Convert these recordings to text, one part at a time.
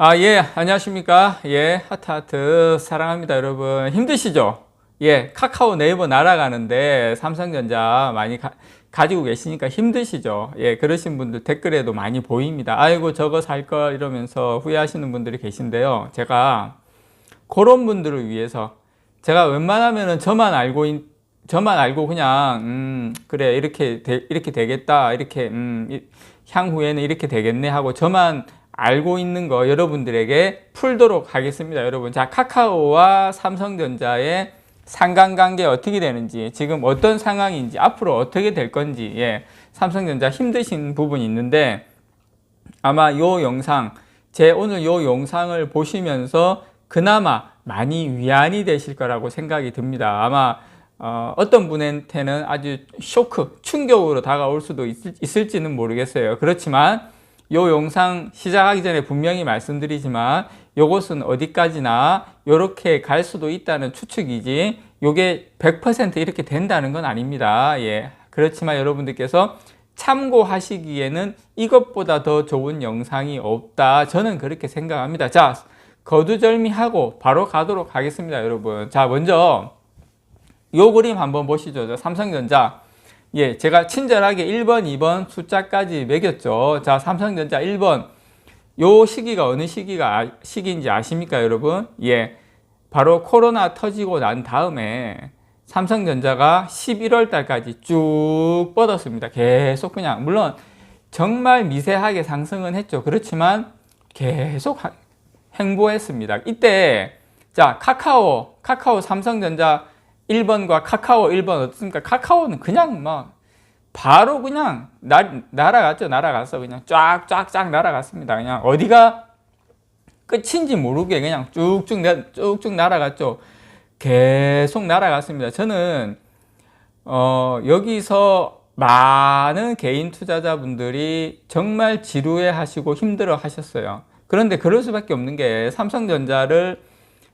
아, 예, 안녕하십니까. 예, 하트하트 사랑합니다, 여러분. 힘드시죠? 예, 카카오 네이버 날아가는데 삼성전자 많이 가, 가지고 계시니까 힘드시죠? 예, 그러신 분들 댓글에도 많이 보입니다. 아이고, 저거 살 걸 이러면서 후회하시는 분들이 계신데요. 제가 그런 분들을 위해서 제가 웬만하면은 저만 알고 있, 저만 알고 그냥 음 그래 이렇게 되, 이렇게 되겠다 이렇게 음 이- 향후에는 이렇게 되겠네 하고 저만 알고 있는 거 여러분들에게 풀도록 하겠습니다 여러분 자 카카오와 삼성전자의 상관관계 어떻게 되는지 지금 어떤 상황인지 앞으로 어떻게 될 건지 예 삼성전자 힘드신 부분이 있는데 아마 요 영상 제 오늘 요 영상을 보시면서 그나마 많이 위안이 되실 거라고 생각이 듭니다. 아마 어, 어떤 분한테는 아주 쇼크, 충격으로 다가올 수도 있을, 지는 모르겠어요. 그렇지만 요 영상 시작하기 전에 분명히 말씀드리지만 요것은 어디까지나 이렇게 갈 수도 있다는 추측이지 요게 100% 이렇게 된다는 건 아닙니다. 예. 그렇지만 여러분들께서 참고하시기에는 이것보다 더 좋은 영상이 없다. 저는 그렇게 생각합니다. 자, 거두절미하고 바로 가도록 하겠습니다, 여러분. 자, 먼저 요 그림 한번 보시죠. 저 삼성전자. 예, 제가 친절하게 1번, 2번 숫자까지 매겼죠. 자, 삼성전자 1번. 요 시기가 어느 시기가 아- 시기인지 아십니까, 여러분? 예. 바로 코로나 터지고 난 다음에 삼성전자가 11월 달까지 쭉 뻗었습니다. 계속 그냥 물론 정말 미세하게 상승은 했죠. 그렇지만 계속 하- 행보했습니다. 이때 자 카카오 카카오 삼성전자 1번과 카카오 1번 어떻습니까? 카카오는 그냥 막 바로 그냥 날, 날아갔죠. 날아갔어. 그냥 쫙쫙쫙 날아갔습니다. 그냥 어디가 끝인지 모르게 그냥 쭉쭉 내- 쭉쭉 날아갔죠. 계속 날아갔습니다. 저는 어, 여기서 많은 개인 투자자분들이 정말 지루해 하시고 힘들어 하셨어요. 그런데 그럴 수밖에 없는 게 삼성전자를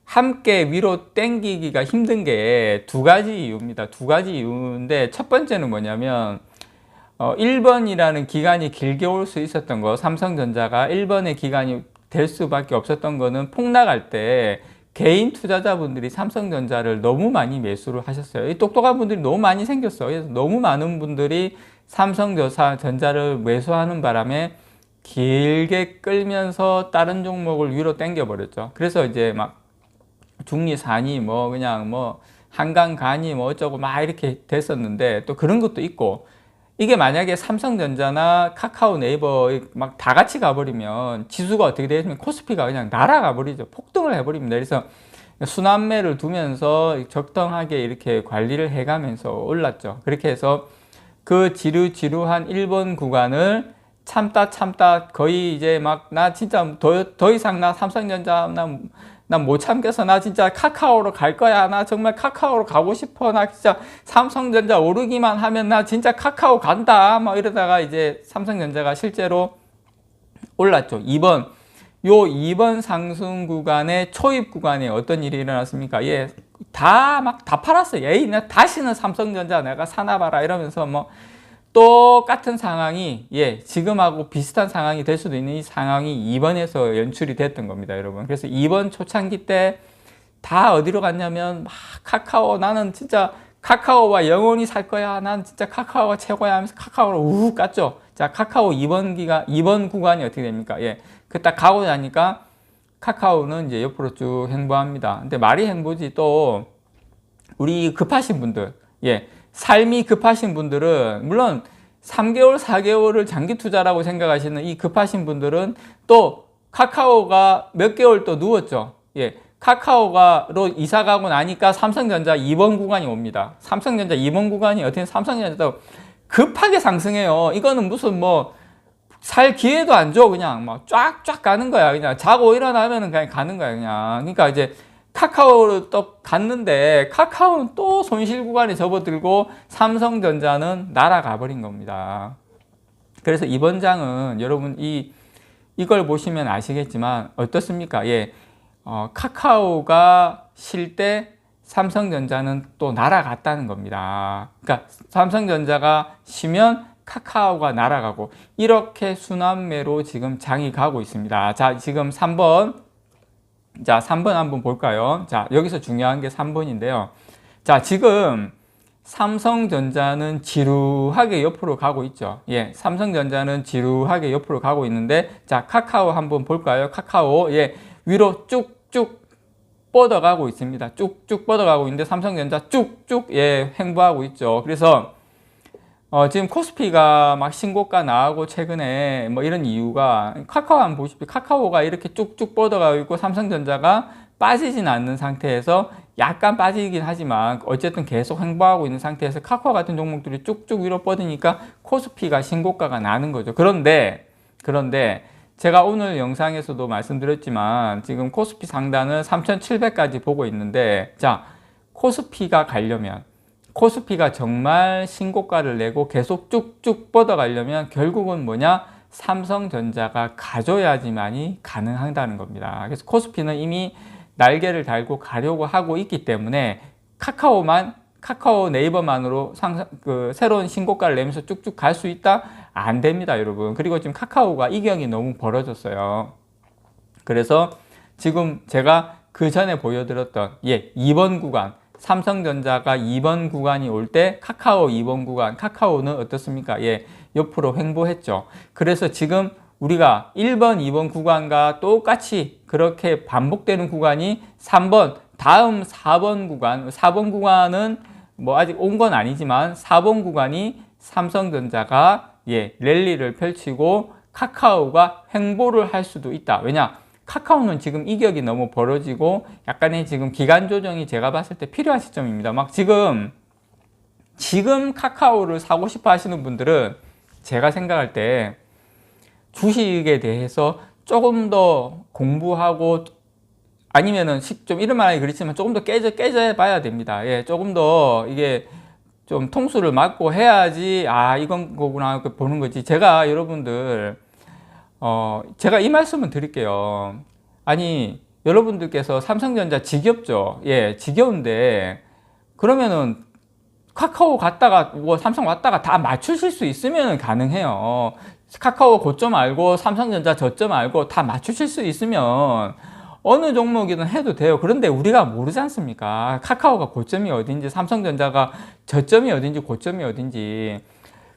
함께 위로 땡기기가 힘든 게 두 가지 이유입니다. 두 가지 이유인데 첫 번째는 뭐냐면 어, 1번이라는 기간이 길게 올 수 있었던 거, 삼성전자가 1번의 기간이 될 수밖에 없었던 거는 폭락할 때 개인 투자자분들이 삼성전자를 너무 많이 매수를 하셨어요. 이 똑똑한 분들이 너무 많이 생겼어요. 그래서 너무 많은 분들이 삼성전자를 매수하는 바람에 길게 끌면서 다른 종목을 위로 당겨버렸죠. 그래서 이제 막 중리산이 뭐 그냥 뭐 한강 간이 뭐 어쩌고 막 이렇게 됐었는데 또 그런 것도 있고 이게 만약에 삼성전자나 카카오 네이버 막 다 같이 가버리면 지수가 어떻게 되냐면 코스피가 그냥 날아가 버리죠. 폭등을 해버립니다. 그래서 순환매를 두면서 적당하게 이렇게 관리를 해가면서 올랐죠. 그렇게 해서 그 지루 지루한 1번 구간을 참다 참다 거의 이제 막 나 진짜 더, 더 이상 나 삼성전자 난 못 참겠어. 나 진짜 카카오로 갈 거야. 나 정말 카카오로 가고 싶어. 나 진짜 삼성전자 오르기만 하면 나 진짜 카카오 간다. 막 이러다가 이제 삼성전자가 실제로 올랐죠. 2번 요 2번 상승 구간의 초입 구간에 어떤 일이 일어났습니까? 예 다 막 다 팔았어요. 나 다시는 삼성전자 내가 사나 봐라 이러면서 뭐 똑같은 상황이 예 지금하고 비슷한 상황이 될 수도 있는 이 상황이 2번에서 연출이 됐던 겁니다 여러분. 그래서 2번 초창기 때 다 어디로 갔냐면 막 카카오 나는 진짜 카카오와 영원히 살 거야. 난 진짜 카카오가 최고야 하면서 카카오로 우욱 갔죠. 자 카카오 2번 기가 2번 구간이 어떻게 됩니까? 예그 딱 가고 나니까 카카오는 이제 옆으로 쭉 행보합니다. 근데 말이 행보지 또 우리 급하신 분들, 예, 삶이 급하신 분들은 물론 3개월, 4개월을 장기 투자라고 생각하시는 이 급하신 분들은 또 카카오가 몇 개월 또 누웠죠. 예, 카카오가로 이사 가고 나니까 삼성전자 2번 구간이 옵니다. 삼성전자 2번 구간이 어떻게 삼성전자도 급하게 상승해요. 이거는 무슨 뭐 살 기회도 안 줘. 그냥 막 쫙쫙 가는 거야. 그냥 자고 일어나면은 그냥 가는 거야. 그냥. 그러니까 이제 카카오로 또 갔는데 카카오는 또 손실 구간에 접어들고 삼성전자는 날아가 버린 겁니다. 그래서 이번 장은 여러분 이 이걸 보시면 아시겠지만 어떻습니까? 예, 어, 카카오가 쉴 때 삼성전자는 또 날아갔다는 겁니다. 그러니까 삼성전자가 쉬면 카카오가 날아가고 이렇게 순환매로 지금 장이 가고 있습니다. 자, 지금 3번. 자, 3번 한번 볼까요? 자, 여기서 중요한 게 3번인데요. 자, 지금 삼성전자는 지루하게 옆으로 가고 있죠. 예, 삼성전자는 지루하게 옆으로 가고 있는데, 자, 카카오 한번 볼까요? 카카오, 예, 위로 쭉쭉 뻗어가고 있습니다. 쭉쭉 뻗어가고 있는데, 삼성전자 쭉쭉, 예, 횡보하고 있죠. 그래서, 어, 지금 코스피가 막 신고가 나오고 최근에 뭐 이런 이유가 카카오 한번 보십시오. 카카오가 이렇게 쭉쭉 뻗어가고 있고 삼성전자가 빠지진 않는 상태에서 약간 빠지긴 하지만 어쨌든 계속 횡보하고 있는 상태에서 카카오 같은 종목들이 쭉쭉 위로 뻗으니까 코스피가 신고가가 나는 거죠. 그런데 그런데 제가 오늘 영상에서도 말씀드렸지만 지금 코스피 상단은 3,700까지 보고 있는데 자 코스피가 가려면 코스피가 정말 신고가를 내고 계속 쭉쭉 뻗어가려면 결국은 뭐냐 삼성전자가 가져야지만이 가능하다는 겁니다. 그래서 코스피는 이미 날개를 달고 가려고 하고 있기 때문에 카카오만 카카오 네이버만으로 상상, 그 새로운 신고가를 내면서 쭉쭉 갈 수 있다? 안 됩니다, 여러분. 그리고 지금 카카오가 이경이 너무 벌어졌어요. 그래서 지금 제가 그 전에 보여드렸던 예, 2번 구간 삼성전자가 2번 구간이 올 때 카카오 2번 구간, 카카오는 어떻습니까? 예, 옆으로 횡보했죠. 그래서 지금 우리가 1번, 2번 구간과 똑같이 그렇게 반복되는 구간이 3번, 다음 4번 구간, 4번 구간은 뭐 아직 온 건 아니지만 4번 구간이 삼성전자가 예, 랠리를 펼치고 카카오가 횡보를 할 수도 있다. 왜냐? 카카오는 지금 이격이 너무 벌어지고 약간의 지금 기간 조정이 제가 봤을 때 필요한 시점입니다. 막 지금 지금 카카오를 사고 싶어 하시는 분들은 제가 생각할 때 주식에 대해서 조금 더 공부하고 아니면은 좀 이런 말하기 그렇지만 조금 더 깨져 깨져 봐야 됩니다. 예, 조금 더 이게 좀 통수를 맞고 해야지 아 이건 거구나 보는 거지. 제가 여러분들 어 제가 이 말씀을 드릴게요. 아니 여러분들께서 삼성전자 지겹죠? 예, 지겨운데 그러면은 카카오 갔다가 뭐 삼성 왔다가 다 맞추실 수 있으면 가능해요. 카카오 고점 알고 삼성전자 저점 알고 다 맞추실 수 있으면 어느 종목이든 해도 돼요. 그런데 우리가 모르지 않습니까? 카카오가 고점이 어딘지, 삼성전자가 저점이 어딘지, 고점이 어딘지.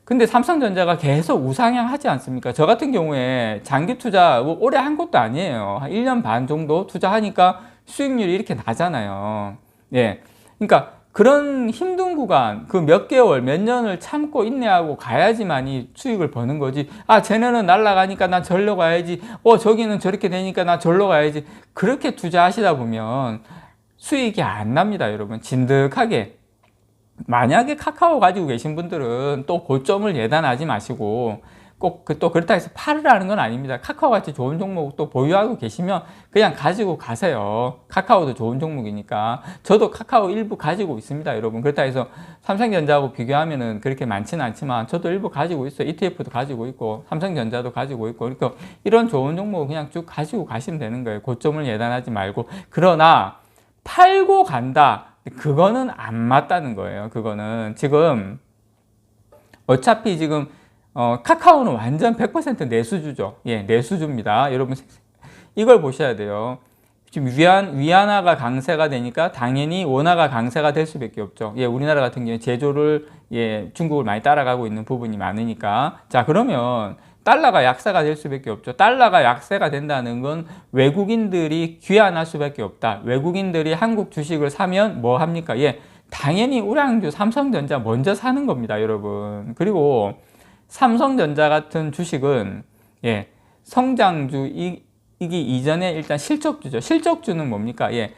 근데 삼성전자가 계속 우상향 하지 않습니까? 저 같은 경우에 장기 투자 뭐 오래 한 것도 아니에요. 한 1년 반 정도 투자하니까 수익률이 이렇게 나잖아요. 예. 그러니까 그런 힘든 구간, 그 몇 개월, 몇 년을 참고 인내하고 가야지만이 수익을 버는 거지. 아, 쟤네는 날라가니까 난 절로 가야지. 어, 저기는 저렇게 되니까 나 절로 가야지. 그렇게 투자하시다 보면 수익이 안 납니다, 여러분. 진득하게. 만약에 카카오 가지고 계신 분들은 또 고점을 예단하지 마시고 꼭또 그 그렇다 해서 팔으라는 건 아닙니다. 카카오 같이 좋은 종목 또 보유하고 계시면 그냥 가지고 가세요. 카카오도 좋은 종목이니까. 저도 카카오 일부 가지고 있습니다, 여러분. 그렇다 해서 삼성전자하고 비교하면은 그렇게 많지는 않지만 저도 일부 가지고 있어요. ETF도 가지고 있고 삼성전자도 가지고 있고 그러니까 이런 좋은 종목을 그냥 쭉 가지고 가시면 되는 거예요. 고점을 예단하지 말고. 그러나 팔고 간다. 그거는 안 맞다는 거예요. 그거는 지금 어차피 지금 어, 카카오는 완전 100% 내수주죠. 예, 내수주입니다. 여러분, 이걸 보셔야 돼요. 지금 위안, 위안화가 강세가 되니까 당연히 원화가 강세가 될 수밖에 없죠. 예, 우리나라 같은 경우에 제조를, 예, 중국을 많이 따라가고 있는 부분이 많으니까. 자, 그러면 달러가 약세가 될 수밖에 없죠. 달러가 약세가 된다는 건 외국인들이 귀환할 수밖에 없다. 외국인들이 한국 주식을 사면 뭐 합니까? 예, 당연히 우량주, 삼성전자 먼저 사는 겁니다, 여러분. 그리고 삼성전자 같은 주식은 예, 성장주이기 이전에 일단 실적주죠. 실적주는 뭡니까? 예,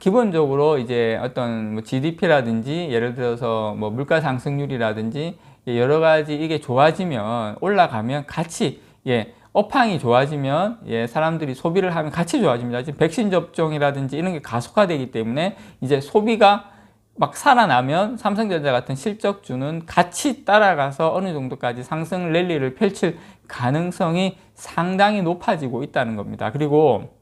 기본적으로 이제 어떤 뭐 GDP라든지 예를 들어서 뭐 물가 상승률이라든지 예, 여러 가지 이게 좋아지면 올라가면 같이 예, 업황이 좋아지면 예, 사람들이 소비를 하면 같이 좋아집니다. 지금 백신 접종이라든지 이런 게 가속화되기 때문에 이제 소비가 막 살아나면 삼성전자 같은 실적주는 같이 따라가서 어느 정도까지 상승 랠리를 펼칠 가능성이 상당히 높아지고 있다는 겁니다. 그리고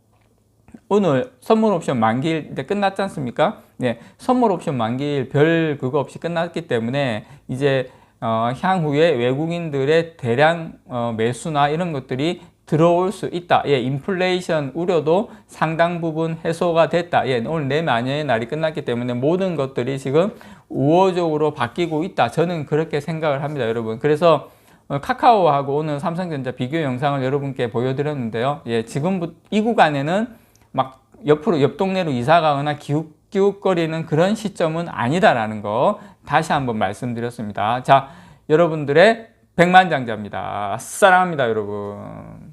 오늘 선물 옵션 만기일 이제 끝났지 않습니까? 네, 선물 옵션 만기일 별 그거 없이 끝났기 때문에 이제 어, 향후에 외국인들의 대량 어, 매수나 이런 것들이 들어올 수 있다. 예, 인플레이션 우려도 상당 부분 해소가 됐다. 예, 오늘 내마녀의 날이 끝났기 때문에 모든 것들이 지금 우호적으로 바뀌고 있다. 저는 그렇게 생각을 합니다, 여러분. 그래서 어, 카카오하고 오늘 삼성전자 비교 영상을 여러분께 보여드렸는데요. 예, 지금부터 이 구간에는 막 옆으로 옆 동네로 이사 가거나 기웃 기웃거리는 그런 시점은 아니다라는 거 다시 한번 말씀드렸습니다. 자, 여러분들의 백만장자입니다. 사랑합니다, 여러분.